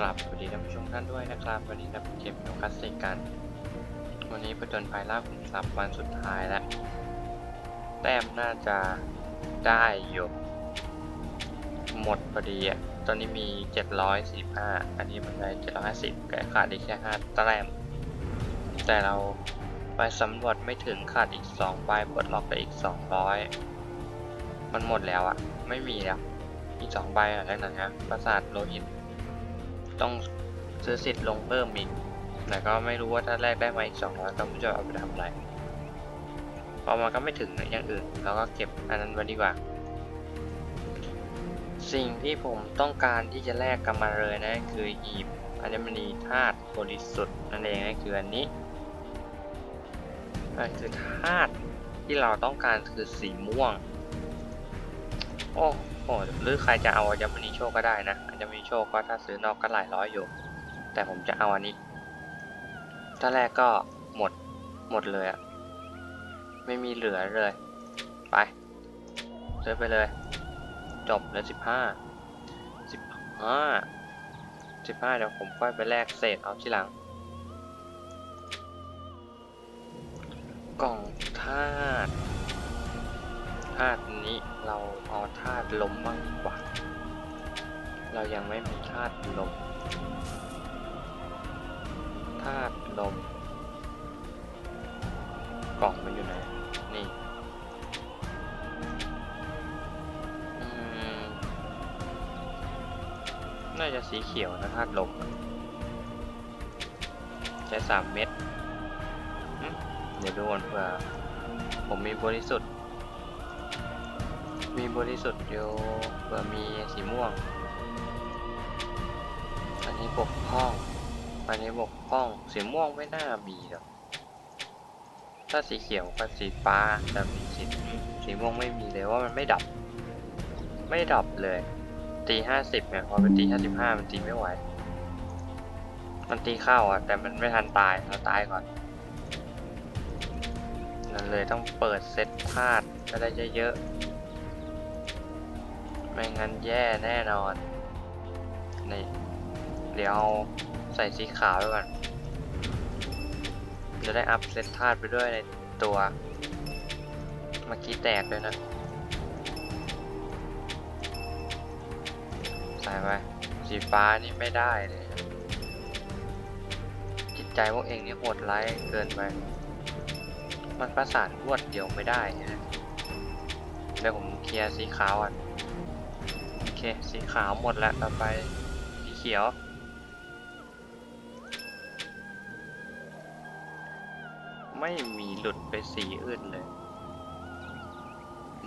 กลับสวัสดีท่านผู้ชมท่านด้วยนะครับวันนี้เราเก็บโนคัสเซกัน วันนี้ผจญภัยล่าขุมทรัพย์วันสุดท้ายแล้ว แต้มน่าจะได้อยู่หมดพอดีอะตอนนี้มี 745 อันนี้มันได้ 750แต่ขาดอีกแค่5แต้ม แต่เราไปสำรวจไม่ถึงขาดอีก2ใบปลดล็อกไปอีก 200 มันหมดแล้วอะ ไม่มีแล้วอีกสองใบอะแล้วนะฮะปราสาทโลหิต ต้องซื้อสิทธิ์ลงเพิ่มอีกแต่ก็ไม่รู้ว่าถ้าแลกได้มาอีกสองร้อยก็ไม่จะเอาไปทำอะไรพอมันก็ไม่ถึงอย่างอื่นเราก็เก็บอันนั้นไว้ดีกว่า สิ่งที่ผมต้องการที่จะแลกกับมันเลยนะคือหีบอัญมณีธาตุบริสุทธิ์นั่นเองนะคืออันนี้นั่นคือธาตุที่เราต้องการคือสีม่วง โอ้ โหหรือใครจะเอาอัญมณีโชคก็ได้นะอัญมณีโชคก็ถ้าซื้อนอกก็หลายร้อยอยู่ แต่ผมจะเอาอันนี้ ถ้าแรกก็หมดหมดเลยอะไม่มีเหลือเลย ไปซื้อไปเลย จบเลยสิบห้าสิบห้าสิบห้าเดี๋ยวผมค่อยไปแลกเศษเอาทีหลัง กล่อง ลมบ้างดีกว่า เรายังไม่มีธาตุลม ธาตุลม กล่องมันอยู่ไหน นี่น่าจะสีเขียวนะธาตุลม ใช้สามเม็ดเดี๋ยวดูก่อนเผื่อผมมีบริสุทธิ์ มีบริสุทธิ์อยู่เผื่อมีสีม่วง อันนี้บกพร่อง อันนี้บกพร่อง สีม่วงไม่น่ามีหรอก ถ้าสีเขียวกับสีฟ้าจะมีสีสีม่วงไม่มีเลยว่ามันไม่ดับ ไม่ดับเลยตีห้าสิบเนี่ยพอเป็นตีห้าสิบห้ามันตีไม่ไหว มันตีเข้าอะ แต่มันไม่ทันตายเราตายก่อนนั่นเลยต้องเปิดเซตธาตุก็ได้เยอะๆ ไม่งั้นแย่แน่นอนนี่เดี๋ยวเอาใส่สีขาวไว้ก่อน จะได้อัพเซตธาตุไปด้วยในตัว เมื่อกี้แตกเลยนะ ใส่ไป สีฟ้านี่ไม่ได้เลย จิตใจพวกเองนี่โหดร้ายเกินไป มันประสานรวดเดียวไม่ได้นะเดี๋ยวผมเคลียร์สีขาวอะ เคสีขาวหมดแล้วต่อไปสีเขียวไม่มีหลุดไปสีอื่นเลย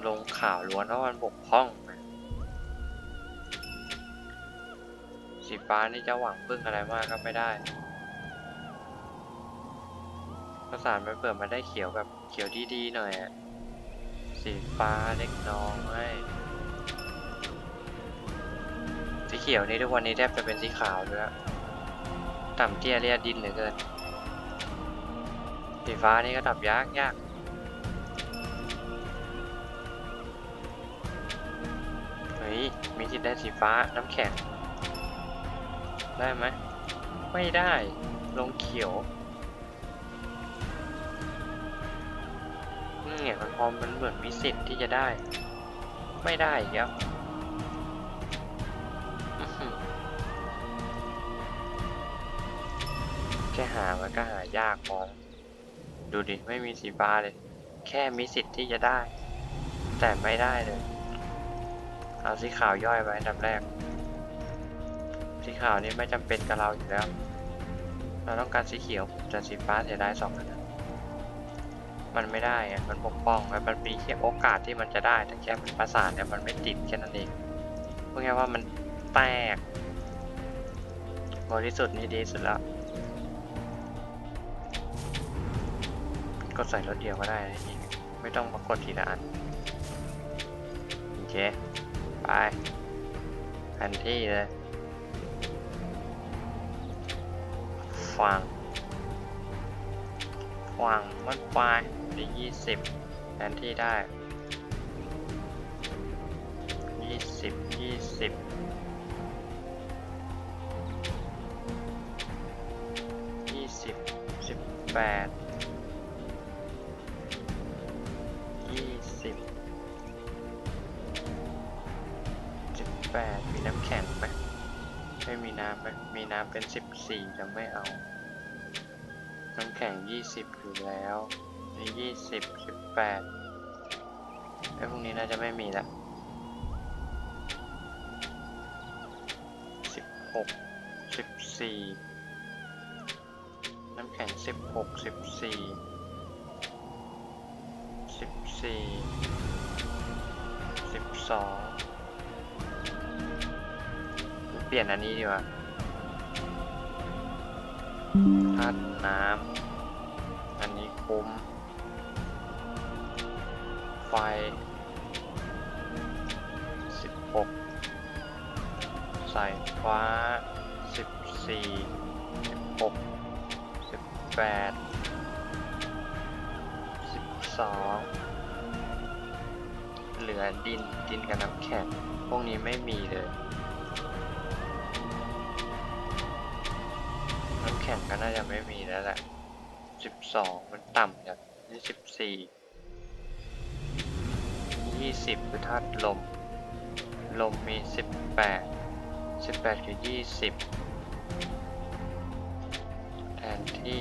ลงข่าวล้วนเพราะมันบกพร่อง สีฟ้านี่จะหวังพึ่งอะไรมากก็ไม่ได้ประสานไปเปิดมาได้เขียวแบบเขียวดีๆหน่อยอะสีฟ้าเล็กน้อย เขียวนี่ทุกวันนี้แทบจะเป็นสีขาวด้วยละต่ำเตี้ยเรียดดินเหลือเกิน สีฟ้านี่ก็ดับยากยากเฮ้ย มีสิทธิ์ได้สีฟ้าน้ำแข็ง ได้ไหม ไม่ได้ ลงเขียวนี่ไงมันพอมันเหมือนมีสิทธิ์ที่จะได้ ไม่ได้อีกแล้ว ค่หามันก็หายากพอแล้วดูดิ ไม่มีสีฟ้าเลย แค่มีสิทธิ์ที่จะได้ แต่ไม่ได้เลย เอาสีขาวย่อยไว้อันดับแรก สีขาวนี่ไม่จำเป็นกับเราอยู่แล้ว เราต้องการสีเขียวแต่สีฟ้าเสียดายสองอันมันไม่ได้อะมันปกป้องแล้วมันมีแค่โอกาสที่มันจะได้แต่แค่มันประสานเนี่ยมันไม่ติดแค่นั้นเองเพูดง่ายๆว่ามันแตกบริสุทธิ์นี่ดีสุดแล้ว ก็ใส่รถเดียวก็ได้ไม่ต้องมากดทีละอันโอเคไปทันที่เลยฟังฟังมันไปมียี่สิบแทนที่ได้ยี่สิบยี่สิบยี่สิบสิบแปด น้ำแข็งไหมไม่มีน้ำไหมมีน้ำเป็นสิบสี่จะไม่เอา น้ำแข็งยี่สิบอยู่แล้วนี่ยี่สิบสิบแปดไอ้พวกนี้น่าจะไม่มีละสิบหกสิบสี่น้ำแข็งสิบหกสิบสี่สิบสี่สิบสอง เปลี่ยนอันนี้ดีกว่าธาตุน้ำ อันนี้คุ้ม ไฟสิบหกสายฟ้าสิบสี่สิบหกสิบแปดสิบสองเหลือดินดินกับน้ำแข็งพวกนี้ไม่มีเลย ข็งก็น่าจะไม่มีแล้วแหละสิบสองมันต่ำจากนี่สิบสี่ยี่สิบคือธาตุลม ลมมีสิบแปดสิบแปดคือยี่สิบแทนที่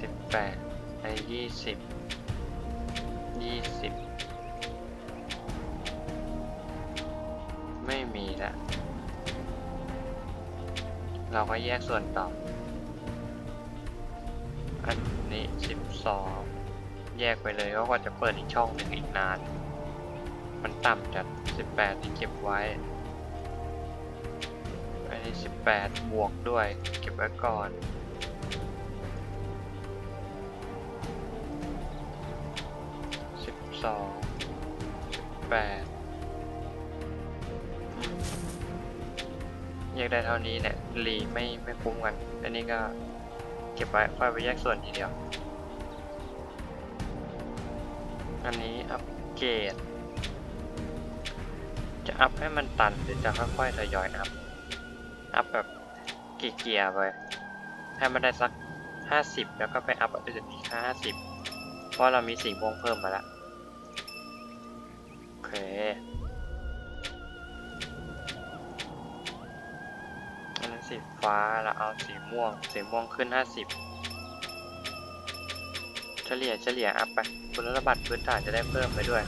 สิบแปดในยี่สิบยี่สิบไม่มีละเราก็แยกส่วนต่อ สองแยกไปเลยเพราะว่าจะเปิดอีกช่องหนึ่งอีกนาน มันต่ำจากสิบแปดที่เก็บไว้อันนี้สิบแปดบวกด้วย เก็บไว้ก่อนสิบสองสิบแปดแยกได้เท่านี้เนี่ยรีไม่ไม่คุ้มกัน อันนี้ก็เก็บไว้ค่อยไปแยกส่วนทีเดียว อันนี้อัปเกรด จะอัพให้มันตันหรือจะค่อยๆทยอยอัพ อัพแบบเกียร์ๆไป ให้มันได้สักห้าสิบแล้วก็ไปอัพอื่นอีกห้าสิบเพราะเรามีสีม่วงเพิ่มมาแล้วโอเคอันนั้นสีฟ้าแล้วเอาสีม่วง สีม่วงขึ้น 50 เฉลี่ยเฉลี่ยอัพไปคุณสมบัติพื้นฐานจะได้เพิ่มไปด้วย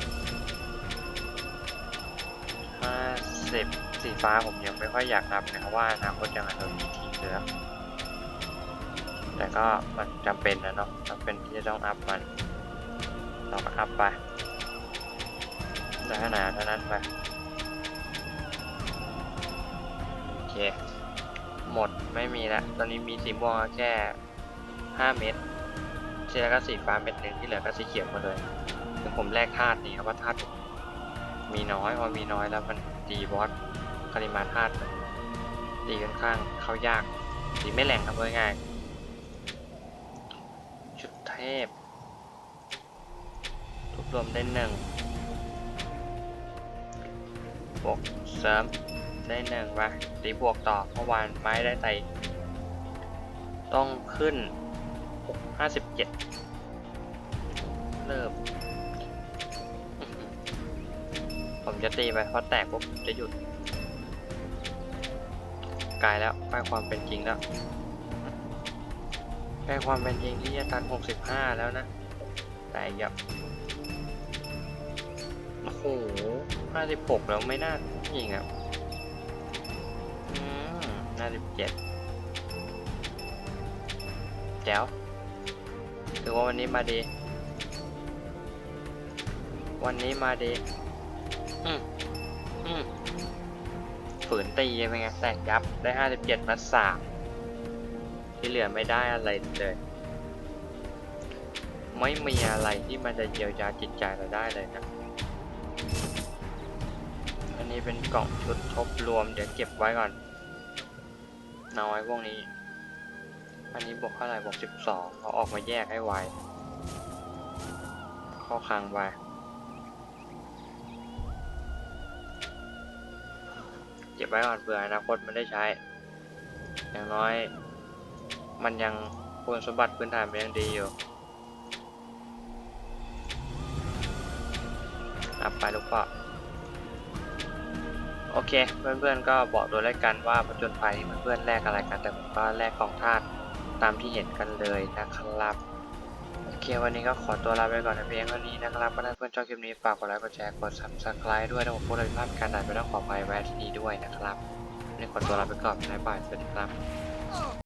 50สีฟ้าผมยังไม่ค่อยอยากอัพนะว่าอนาคตยังไงเรามีทีเหลือ แต่ก็มันจำเป็นนะเนาะจำเป็นที่จะต้องอัพมันเราก็อัพไปได้ขนาดเท่านั้นไปโอเคหมดไม่มีแล้วตอนนี้มีสีม่วงแค่ 5 เม็ด ที่แล้วก็สีฟ้าเม็ดหนึ่งที่เหลือก็สีเขียวหมาเลยถึงผมแลกธาตุนี่ครับว่าธาตุมีน้อยพอมีน้อยแล้วมันตีบอสปริมาณธาตุมันตีค่อนข้างเข้ายากตีไม่แรงครับง่ายๆชุดเทพรวบรวมได้หนึ่งบวกเสริมได้หนึ่งวะตีบวกต่อเมื่อวานไม้ได้ไตต้องขึ้น ห้าสิบเจ็ดเริ่ม ผมจะตีไปเพราะแตกปุ๊บผมจะหยุดกลายแล้วใกล้ความเป็นจริงแล้วใกล้ความเป็นจริงที่จะตันหกสิบห้าแล้วนะ แต่ยับโอ้โหห้าสิบหกแล้วไม่น่ายิงอะอืมห้าสิบเจ็ดแจ๋ว ถือว่าวันนี้มาดี วันนี้มาดี อืมอืมฝืนตีเป็นไงแตกยับได้ห้าสิบเจ็ดมาสามที่เหลือไม่ได้อะไรเลย ไม่มีอะไรที่มันจะเยียวยาจิตใจเราได้เลยนะอันนี้เป็นกล่องชุดทบรวมเดี๋ยวเก็บไว้ก่อนเอาไว้พวกนี้ อันนี้บวกเท่าไหร่บวกสิบสองเอาออกมาแยกให้ไวเข้าคลังไวเก็บไว้ก่อนเผื่ออนาคตมันได้ใช้ อย่างน้อย มันยังคุณสมบัติพื้นฐานเป็นยังดีอยู่อัพไปลูกพ่อโอเค เพื่อนๆก็บอกโดยแล้วกันว่าผจญภัยนี่เพื่อนๆแลกอะไรกันแต่ผมก็แลกของธาตุ ตามที่เห็นกันเลยนะครับโอเควันนี้ก็ขอตัวลาไปก่อนนะเพียงเท่านี้นะครับถ้าเพื่อนๆชอบคลิปนี้ฝากกดไลค์กดแชร์กด subscribe ด้วยถ้าผมพูดอะไรพลาดประการใดไปต้องขออภัยไว้ที่นี้ด้วยนะครับวันนี้ขอตัวลาไปก่อนบ๊ายบายสวัสดีครับ